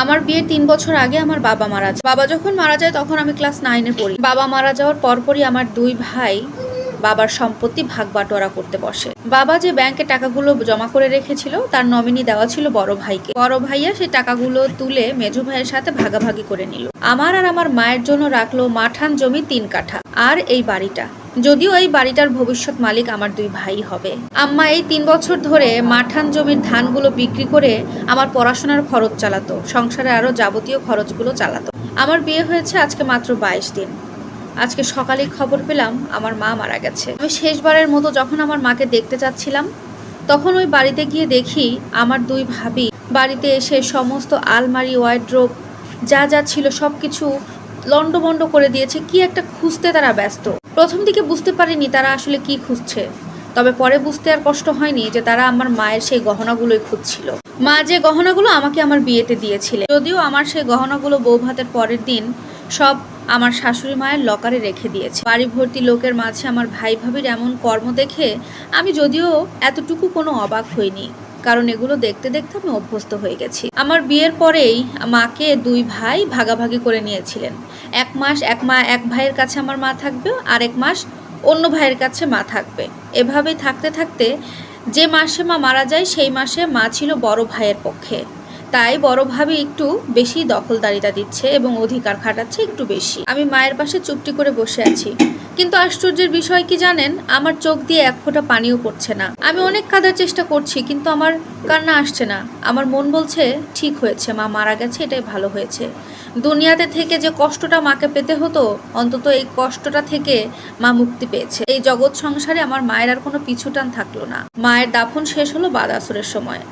আমার বিয়ের তিন বছর আগে আমার বাবা মারা যায়। বাবা যখন মারা যায়, তখন আমি ক্লাস নাইনে পড়ি। বাবা মারা যাওয়ার পরপরই আমার দুই ভাই বাবার সম্পত্তি ভাগ বাটোয়ারা করতে বসে। বাবা যে ব্যাংকে টাকাগুলো জমা করে রেখেছিল, তার নমিনি দেওয়া ছিল বড় ভাইকে। বড় ভাইয়া সেই টাকাগুলো তুলে মেজো ভাইয়ের সাথে ভাগাভাগি করে নিল। আমার আর আমার মায়ের জন্য রাখল মাঠান জমি তিন কাঠা। আর এই বাড়িটা। যদিও এই বাড়িটার ভবিষ্যৎ মালিক আমার দুই ভাই হবে। আম্মা এই তিন বছর ধরে মাঠান জমির ধানগুলো বিক্রি করে আমার পড়াশোনার খরচ চালাতো, সংসারে আরও যাবতীয় খরচগুলো চালাতো। আমার বিয়ে হয়েছে আজকে মাত্র বাইশ দিন। আজকে সকালেই খবর পেলাম আমার মা মারা গেছে। আমি শেষবারের মতো যখন আমার মাকে দেখতে চাচ্ছিলাম, তখন ওই বাড়িতে গিয়ে দেখি আমার দুই ভাবি বাড়িতে এসে সমস্ত আলমারি ওয়াইড্রোব যা যা ছিল সব কিছু লণ্ডভণ্ড করে দিয়েছে। কি একটা খুঁজতে তারা ব্যস্ত। প্রথম দিকে বুঝতে পারিনি তারা আসলে কি খুঁজছে। তবে পরে বুঝতে আর কষ্ট হয়নি যে তারা আমার মায়ের সেই গহনাগুলোই খুঁজছিল। মা যে গহনাগুলো আমাকে আমার বিয়েতে দিয়েছিলেন, যদিও আমার সেই গহনাগুলো বউ ভাতের পরের দিন সব আমার শাশুড়ি মায়ের লকারে রেখে দিয়েছে। বাড়ি ভর্তি লোকের মাঝে আমার ভাই ভাবির এমন কর্ম দেখে আমি যদিও এতটুকু কোনো অবাক হইনি। কারণ এগুলো দেখতে দেখতে আমি অভ্যস্ত হয়ে গেছি। আমার বিয়ের পরেই মাকে দুই ভাই ভাগাভাগি করে নিয়েছিলেন। এক মাস এক মা এক ভাইয়ের কাছে আমার মা থাকবে আর এক মাস অন্য ভাইয়ের কাছে মা থাকবে। এভাবেই থাকতে থাকতে যে মাসে মা মারা যায়, সেই মাসে মা ছিল বড় ভাইয়ের পক্ষে। তাই বড় ভাবি একটু বেশি দখলদারিতা দিচ্ছে এবং অধিকার খাটাচ্ছে একটু বেশি। আমি মায়ের পাশে চুপটি করে বসে আছি। কিন্তু আশ্চর্যের বিষয় কি জানেন? আমার চোখ দিয়ে এক ফোঁটা পানিও পড়ছে না। আমি অনেক কাঁদার চেষ্টা করছি, কিন্তু আমার কান্না আসছে না। আমার মন বলছে, ঠিক হয়েছে, মা মারা গেছে, এটাই ভালো হয়েছে। দুনিয়াতে থেকে যে কষ্টটা মাকে পেতে হতো, অন্তত এই কষ্টটা থেকে মা মুক্তি পেয়েছে। এই জগৎ সংসারে আমার মায়ের আর কোনো পিছুটান থাকল না। মায়ের দাফন শেষ হলো বাদাসুরের সময়।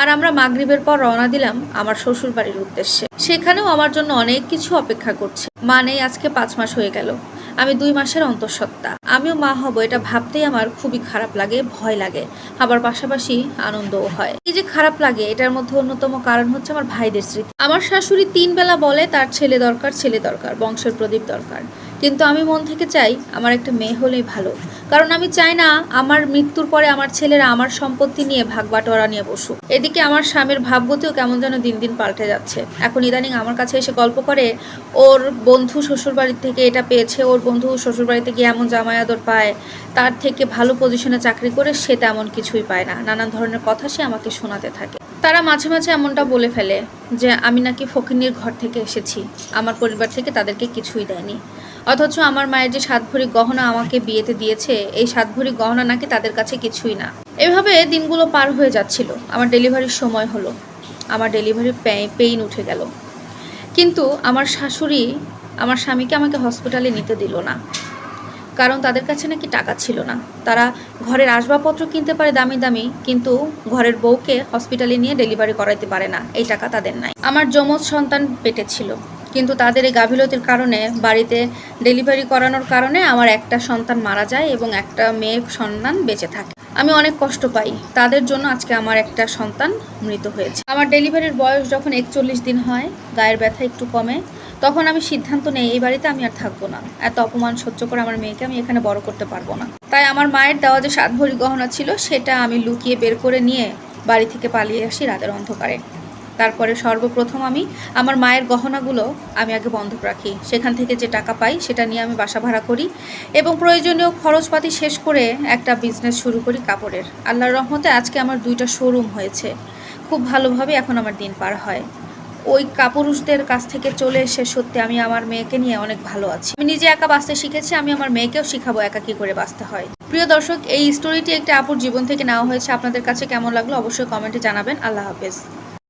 আর আমরা মাগরিবের পর রওনা দিলাম আমার শ্বশুর বাড়ির উদ্দেশ্যে। সেখানেও আমার জন্য অনেক কিছু অপেক্ষা করছে। মা নেই, আজকে পাঁচ মাস হয়ে গেল। আমি দুই মাসের অন্তঃসত্ত্বা। আমিও মা হব, এটা ভাবতেই আমার খুবই খারাপ লাগে, ভয় লাগে। আবার পাশাপাশি আনন্দও হয়। এই যে খারাপ লাগে, এটার মধ্যে অন্যতম কারণ হচ্ছে আমার ভাইদের স্মৃতি। আমার শাশুড়ি তিন বেলা বলে, তার ছেলে দরকার ছেলে দরকার, বংশের প্রদীপ দরকার। কিন্তু আমি মন থেকে চাই আমার একটা মেয়ে হলেই ভালো। কারণ আমি চাই না আমার মৃত্যুর পরে আমার ছেলেরা আমার সম্পত্তি নিয়ে ভাগ বাটোয়ারা নিয়ে বসুক। এদিকে আমার স্বামীর ভাবগতিও কেমন যেন দিন দিন পাল্টে যাচ্ছে। এখন ইদানিং আমার কাছে এসে গল্প করে, ওর বন্ধু শ্বশুরবাড়ির থেকে এটা পেয়েছে, ওর বন্ধু শ্বশুরবাড়িতে গিয়ে এমন জামাই আদর পায়, তার থেকে ভালো পজিশনে চাকরি করে সে তেমন কিছুই পায় না। নানান ধরনের কথা সে আমাকে শোনাতে থাকে। তারা মাঝে মাঝে এমনটা বলে ফেলে যে, আমি নাকি ফকিনির ঘর থেকে এসেছি। আমার পরিবার থেকে তাদেরকে কিছুই দেয়নি। অথচ আমার মায়ের যে সাত ভরি গহনা আমাকে বিয়েতে দিয়েছে, এই সাত ভরি গহনা নাকি তাদের কাছে কিছুই না। এভাবে দিনগুলো পার হয়ে যাচ্ছিল। আমার ডেলিভারির সময় হলো। আমার ডেলিভারি পেইন উঠে গেল। কিন্তু আমার শাশুড়ি আমার স্বামীকে আমাকে হসপিটালে নিতে দিল না। কারণ তাদের কাছে নাকি টাকা ছিল না। তারা ঘরের আসবাবপত্র কিনতে পারে দামি দামি, কিন্তু ঘরের বউকে হসপিটালে নিয়ে ডেলিভারি করাইতে পারে না। এই টাকা তাদের নাই। আমার যমজ সন্তান পেটে ছিল কিন্তু তাদের এই গাফিলতির কারণে বাড়িতে ডেলিভারি করানোর কারণে আমার একটা সন্তান মারা যায় এবং একটা মেয়ে সন্তান বেঁচে থাকে। আমি অনেক কষ্ট পাই। তাদের জন্য আজকে আমার একটা সন্তান মৃত হয়েছে। আমার ডেলিভারির বয়স যখন একচল্লিশ দিন হয়, গায়ের ব্যথা একটু কমে, তখন আমি সিদ্ধান্ত নেই, এই বাড়িতে আমি আর থাকব না। এত অপমান সহ্য করে আমার মেয়েকে আমি এখানে বড় করতে পারব না। তাই আমার মায়ের দেওয়া যে সাত ভরি গহনা ছিল, সেটা আমি লুকিয়ে বের করে নিয়ে বাড়ি থেকে পালিয়ে আসি রাতের অন্ধকারে। তারপরে সর্বপ্রথম আমি আমার মায়ের গহনাগুলো আমি আগে বন্ধক রাখি। সেখান থেকে যে টাকা পাই সেটা নিয়ে আমি বাসা ভাড়া করি এবং প্রয়োজনীয় খরচপাতি শেষ করে একটা বিজনেস শুরু করি কাপড়ের। আল্লাহর রহমতে আজকে আমার দুইটা শোরুম হয়েছে। খুব ভালোভাবে এখন আমার দিন পার হয়। ওই কাপুরুষদের কাছ থেকে চলে এসে সত্যি আমি আমার মেয়েকে নিয়ে অনেক ভালো আছি। আমি নিজে একা বাঁচতে শিখেছি, আমি আমার মেয়েকেও শিখাবো একা কী করে বাঁচতে হয়। প্রিয় দর্শক, এই স্টোরিটি একটা আপুর জীবন থেকে নেওয়া হয়েছে। আপনাদের কাছে কেমন লাগল অবশ্যই কমেন্টে জানাবেন। আল্লাহ হাফেজ।